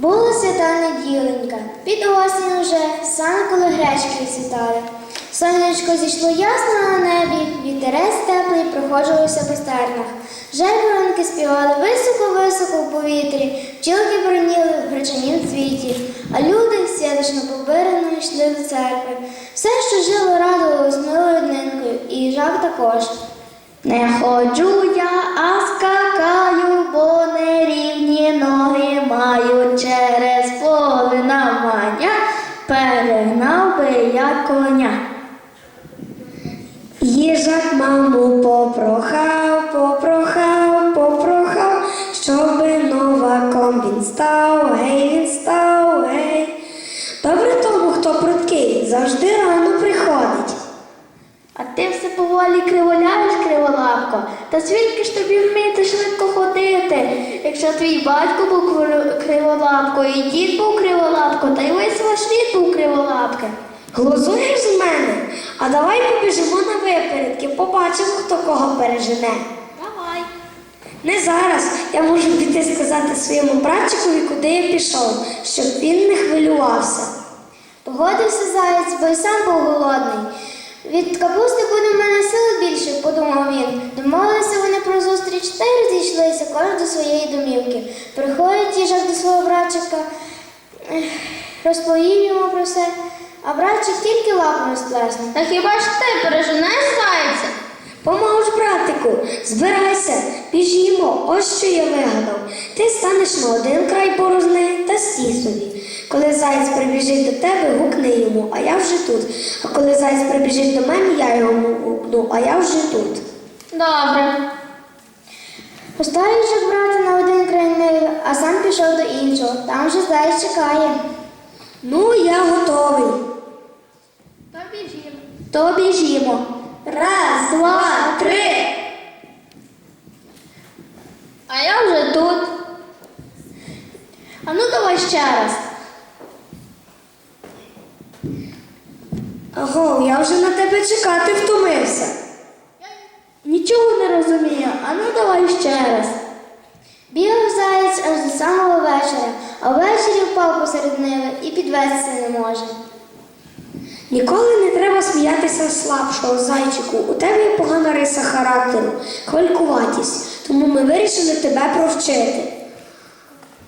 та неділенька. Під осінь уже, саме коли гречки світали. Сонечко зійшло ясно на небі, вітерець теплий проходжувався по стернах. Жайворонки співали високо-високо в повітрі, пчілки броніли в гречанім цвіті, а люди сідочно побирено йшли до церкви. Все, що жило, радувалось милою однинкою, і їжак також. Не ходжу я, а скакаю, бо нерівні ноги маю коня. Їжак маму попрохав, попрохав, попрохав, щоби новаком він став, гей, він став, гей. Добре тому, хто пруткий, завжди рано приходить. А ти все поволі криволяєш, криволапко, та звідки ж тобі вміти швидко ходити? Якщо твій батько був кри- криволапко, і дід був криволапко, та й весь ваш рід був криволапким. Глузуєш з мене? А давай побіжимо на випередки, побачимо, хто кого пережене. Давай. Не зараз. Я можу піти сказати своєму братчикові, куди я пішов, щоб він не хвилювався. Погодився заєць, бо й сам був голодний. Від капусти буде в мене сил більше, подумав він. Домовилися вони про зустріч та й розійшлися кожен до своєї домівки. Приходить їжак до свого братчика, розповів йому про все, а братчик тільки лапою сплесне. Та хіба ж ти переженеш зайця? Помовч, братику, збирайся, біжімо, ось що я вигадав. Ти станеш на один край борозни та стій собі. Коли заєць прибіжить до тебе, гукни йому, а я вже тут. А коли заєць прибіжить до мене, я йому гукну, а я вже тут. Добре. Поставив їжак брата на один край ниви, а сам пішов до іншого. Там вже заєць чекає. Ну, я готовий. То біжімо. Раз, два, три. А я вже тут. А ну давай ще раз. Аго, я вже на тебе чекати втомився. Нічого не розумію, а ну давай ще раз. Бігав заєць аж до самого вечора, а ввечері впав посеред ниви і підвестися не може. Ніколи не треба сміятися слабшого зайчику. У тебе є погана риса характеру, хвалькуватість. Тому ми вирішили тебе провчити.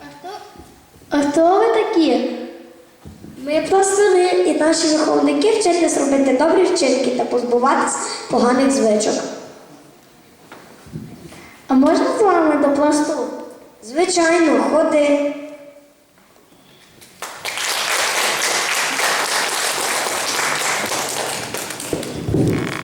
А хто? А хто ви такі? Ми пластуни і наші виховники вчать нас робити добрі вчинки та позбуватись поганих звичок. А можна з вами до пласту? Звичайно, ходи.